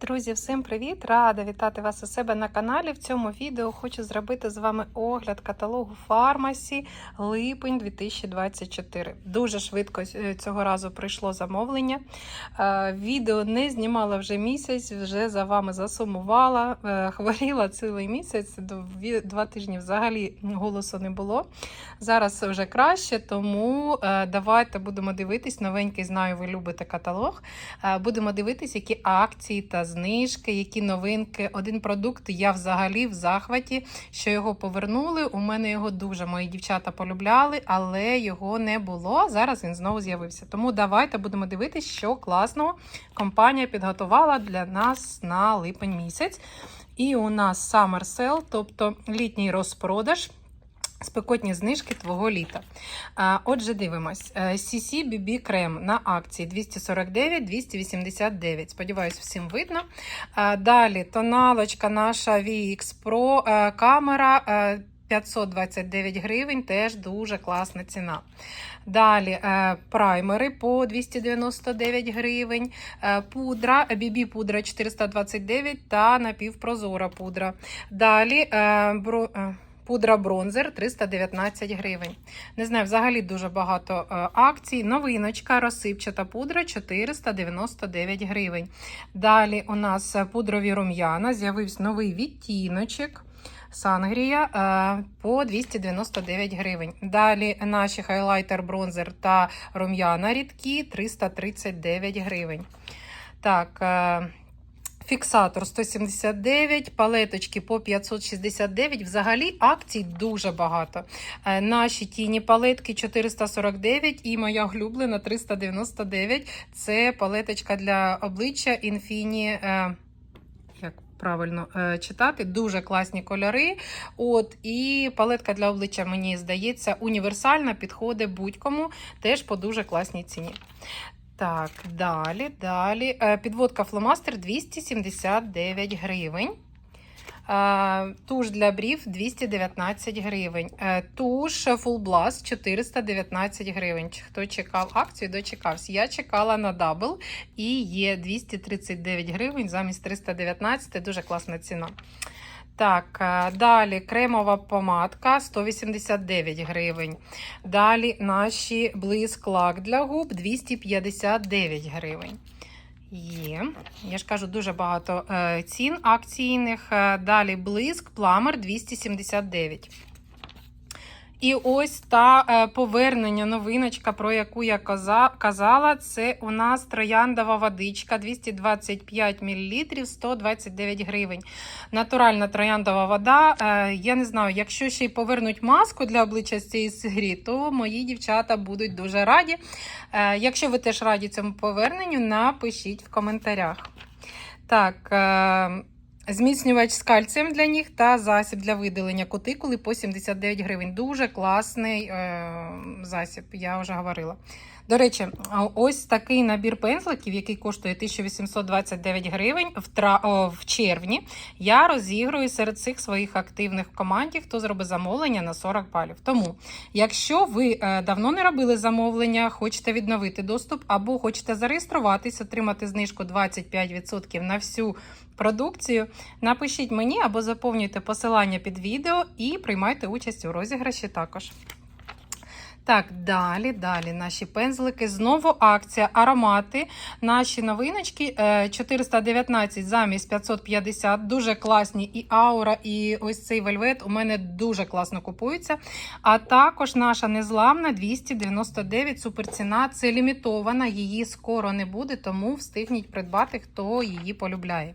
Друзі, всім привіт! Рада вітати вас у себе на каналі. В цьому відео хочу зробити з вами огляд каталогу фармасі липень 2024. Дуже швидко е, цього разу прийшло замовлення. Е, Відео не знімала вже місяць, вже за вами засумувала. Е, Хворіла цілий місяць, два тижні взагалі голосу не було. Зараз вже краще, тому давайте будемо дивитись. Новенький знаю, ви любите каталог. Будемо дивитись, які акції та знижки, які новинки. Один продукт я взагалі в захваті, що його повернули. У мене його дуже мої дівчата полюбляли, але його не було. Зараз він знову з'явився. Тому давайте будемо дивитись, що класного компанія підготувала для нас на липень місяць. І у нас Summer Sale, тобто літній розпродаж. Спекотні знижки твого літа. Отже, дивимось. Е, CC BB крем на акції 249-289. Сподіваюсь, всім видно. Далі тоналочка наша VX Pro е, камера. е, 529 гривень, теж дуже класна ціна. Далі е, праймери по 299 гривень, е, пудра, BB пудра 429 та напівпрозора пудра. Далі е, бро, е, пудра бронзер 319 гривень. Не знаю, взагалі дуже багато е, акцій. Новиночка, розсипчата пудра 499 гривень. Далі у нас пудрові рум'яна, з'явився новий відтіночок. Сангрія е, по 299 гривень. Далі наші хайлайтер, бронзер та рум'яна рідкі 339 гривень. Так, е, фіксатор 179, палеточки по 569. Взагалі акцій дуже багато. Е, Наші тіні палетки 449 і моя улюблена 399. Це палеточка для обличчя Infinity. е, Як правильно е, читати, дуже класні кольори. От і палетка для обличчя, мені здається, універсальна, підходить будь-кому, теж по дуже класній ціні. Так, далі, далі. Е, Підводка фломастер 279 гривень. Е, Туш для брів 219 гривень. Е, Туш Full Blast 419 гривень. Хто чекав акцію, дочекався. Я чекала на дабл і є 239 гривень замість 319. Дуже класна ціна. Так, е, далі кремова помадка 189 гривень. Далі наші блиск лак для губ 259 гривень. Є. Я ж кажу, дуже багато е, цін акційних. Е, Далі блиск, пламер 279. І ось та е, повернення новиночка, про яку я каза- казала, це у нас трояндова водичка 225 мл 129 гривень. Натуральна трояндова вода. Е, я не знаю, якщо ще й повернуть маску для обличчя з цієї грі, то мої дівчата будуть дуже раді. Е, якщо ви теж раді цьому поверненню, напишіть в коментарях. Так. Зміцнювач з кальцієм для ніг та засіб для видалення кутикули по 79 гривень. Дуже класний е, засіб, я вже говорила. До речі, ось такий набір пензликів, який коштує 1829 гривень в, тра... о, в червні. Я розігрую серед цих своїх активних в команді, хто зробить замовлення на 40 балів. Тому, якщо ви е, давно не робили замовлення, хочете відновити доступ або хочете зареєструватись, отримати знижку 25% на всю продукцію, напишіть мені або заповнюйте посилання під відео і приймайте участь у розіграші також. Так, далі, далі наші пензлики. Знову акція аромати. Наші новиночки е, 419 замість 550. Дуже класні і аура, і ось цей вельвет у мене дуже класно купуються. А також наша незламна 299 суперціна. Це лімітована, її скоро не буде, тому встигніть придбати, хто її полюбляє.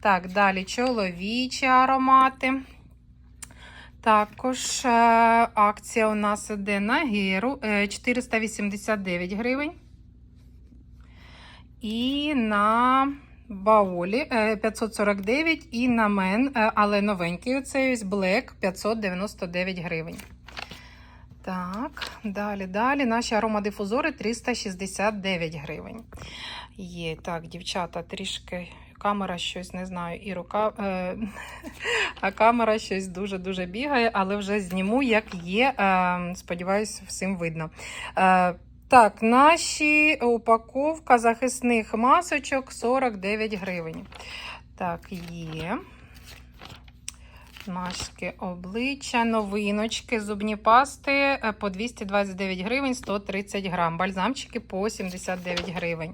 Так, далі чоловічі аромати. Також е, акція у нас іде на геру е, 489 гривень. І на баолі е, 549 і на мен, е, але новенький оцей ось Black 599 гривень. Так, далі, далі. Наші аромадифузори 369 гривень. Є, так, дівчата, трішки камера щось не знаю, і рука, е, а камера щось дуже-дуже бігає, але вже зніму, як є. Е, сподіваюсь, всім видно. Е, Так, наші упаковка захисних масочок 49 гривень. Так, є. Маски обличчя, новиночки, зубні пасти е, по 229 гривень 130 грам. Бальзамчики по 79 гривень.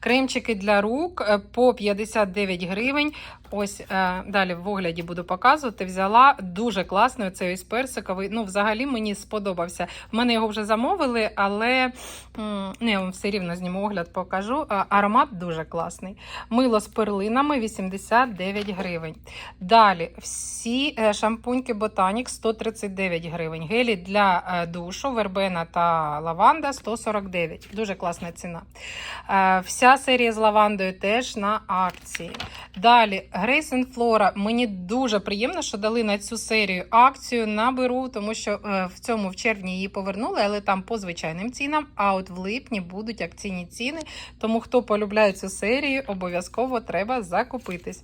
Кремчики для рук е, по 59 гривень. Ось е, далі в огляді буду показувати. Взяла дуже класний оцей ось персиковий. Ну, взагалі мені сподобався. В мене його вже замовили, але м, ну, я вам все рівно зніму огляд, покажу. А, Аромат дуже класний. Мило з перлинами 89 гривень. Далі всі е, шампуньки Ботанік 139 гривень. Гелі для е, душу, вербена та лаванда 149. Дуже класна ціна. Е, Вся серія з лавандою теж на акції. Далі And Flora. Мені дуже приємно, що дали на цю серію акцію. Наберу, тому що е, в цьому в червні її повернули, але там по звичайним цінам. А от в липні будуть акційні ціни. Тому хто полюбляє цю серію, обов'язково треба закупитись.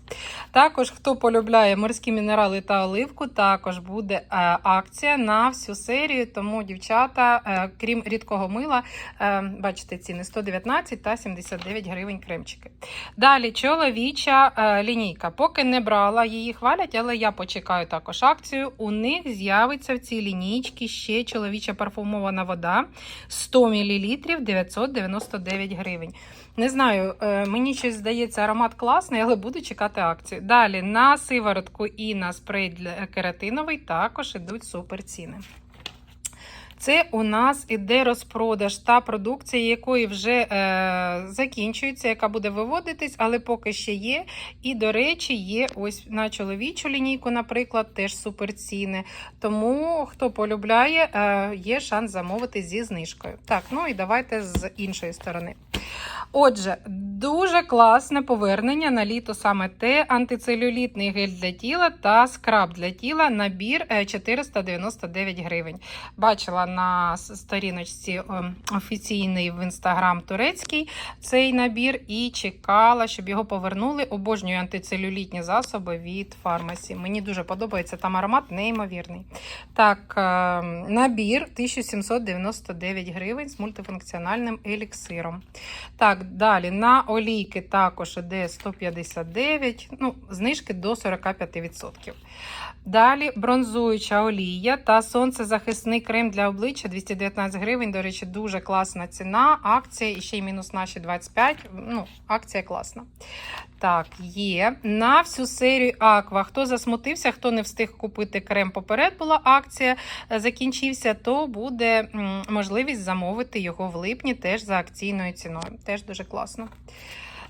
Також, хто полюбляє морські мінерали та оливку, також буде е, акція на всю серію. Тому, дівчата, е, крім рідкого мила, бачите, ціни 119 та 79 гривень кремчики. Далі чоловіча е, лінійка. Поки не брала, її хвалять, але я почекаю також акцію. У них з'явиться в цій лінійці ще чоловіча парфумована вода 100 мл 999 гривень. Не знаю, е, мені щось здається, аромат класний, але буду чекати акцію. Далі на сиворотку і на спрей для кератиновий також ідуть супер ціни. Це у нас іде розпродаж та продукція, якої вже е, закінчується, яка буде виводитись, але поки ще є. І, до речі, є ось на чоловічу лінійку, наприклад, теж суперціни. Тому, хто полюбляє, е, є шанс замовити зі знижкою. Так, ну і давайте з іншої сторони. Отже, дуже класне повернення на літо саме те, антицелюлітний гель для тіла та скраб для тіла. Набір е, 499 гривень. Бачила на сторіночці ем, офіційний в інстаграм турецький цей набір і чекала, щоб його повернули. Обожнюю антицелюлітні засоби від фармасі. Мені дуже подобається там аромат неймовірний. Так, ем, набір 1799 гривень з мультифункціональним еліксиром. Так, далі на олійки також іде 159, ну, знижки до 45%. Далі бронзуюча олія та сонцезахисний крем для обличчя 219 гривень. До речі, дуже класна ціна. Акція і ще й мінус наші 25. Ну, акція класна. Так, є. На всю серію Аква. Хто засмутився, хто не встиг купити крем поперед, була акція, е, закінчився, то буде можливість замовити його в липні теж за акційною ціною. Теж дуже класно.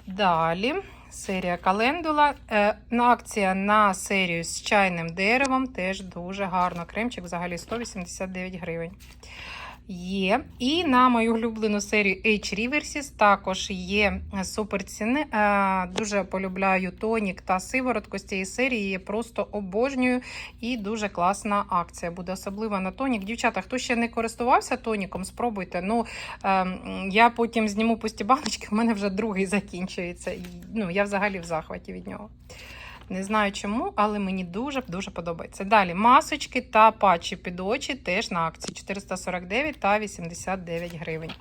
Далі. Серія календула. Е, акція на серію з чайним деревом теж дуже гарно. Кремчик взагалі 189 гривень. Є. І на мою улюблену серію H Reverses також є суперціни. Е, Дуже полюбляю тонік та сиворотку з цієї серії. Я просто обожнюю і дуже класна акція буде, особливо на тонік. Дівчата, хто ще не користувався тоніком, спробуйте. Ну, ем, я потім зніму пусті баночки, в мене вже другий закінчується. Ну, я взагалі в захваті від нього. Не знаю чому, але мені дуже-дуже подобається. Далі масочки та патчі під очі теж на акції 449 та 89 гривень.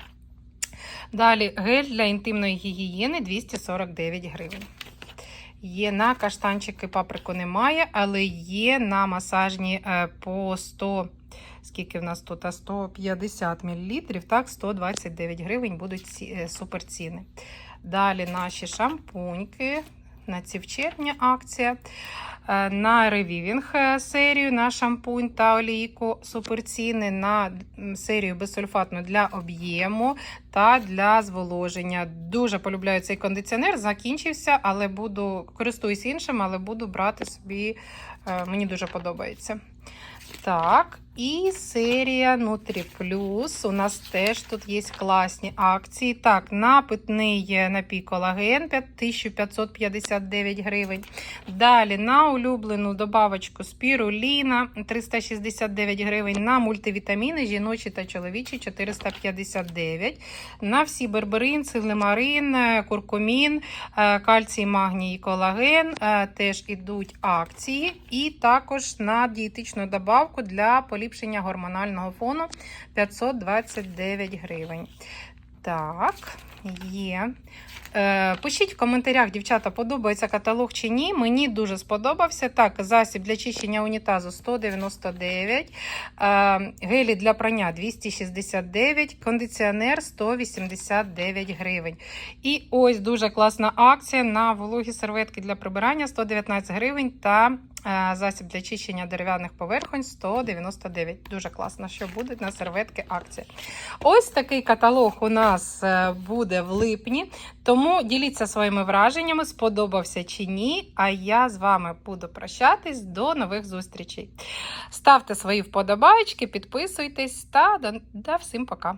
Далі гель для інтимної гігієни 249 гривень. Є на каштанчики паприку немає, але є на масажні е, по 100, скільки в нас тут, 150 мл, так, 129 гривень будуть е, суперціни. Далі наші шампуньки. На ці в акція. Е, На ревівінг е, серію на шампунь та олійку суперціни, на серію безсульфатну для об'єму та для зволоження. Дуже полюбляю цей кондиціонер. Закінчився, але буду користуюсь іншим, але буду брати собі. е, Мені дуже подобається. Так, і серія Plus. У нас теж тут є класні акції. Так, напитний е, напій колаген 1559 гривень. Далі на улюблену добавочку спіруліна 369 гривень. На мультивітаміни жіночі та чоловічі 459. На всі берберин, силимарин, е, куркумін, е, кальцій, магній і колаген е, теж ідуть акції. І також на дієтичну добавку для поліпшення поліпшення гормонального фону 529 гривень. Так, є. Е, пишіть в коментарях, дівчата, подобається каталог чи ні. Мені дуже сподобався. Так, засіб для чищення унітазу 199, е, гелі для прання 269, кондиціонер 189 гривень. І ось дуже класна акція на вологі серветки для прибирання 119 гривень та засіб для чищення дерев'яних поверхонь 199. Дуже класно, що буде на серветки акція. Ось такий каталог у нас е, буде в липні. Тому діліться своїми враженнями, сподобався чи ні. А я з вами буду прощатись до нових зустрічей. Ставте свої вподобайки, підписуйтесь та до, да, всім пока.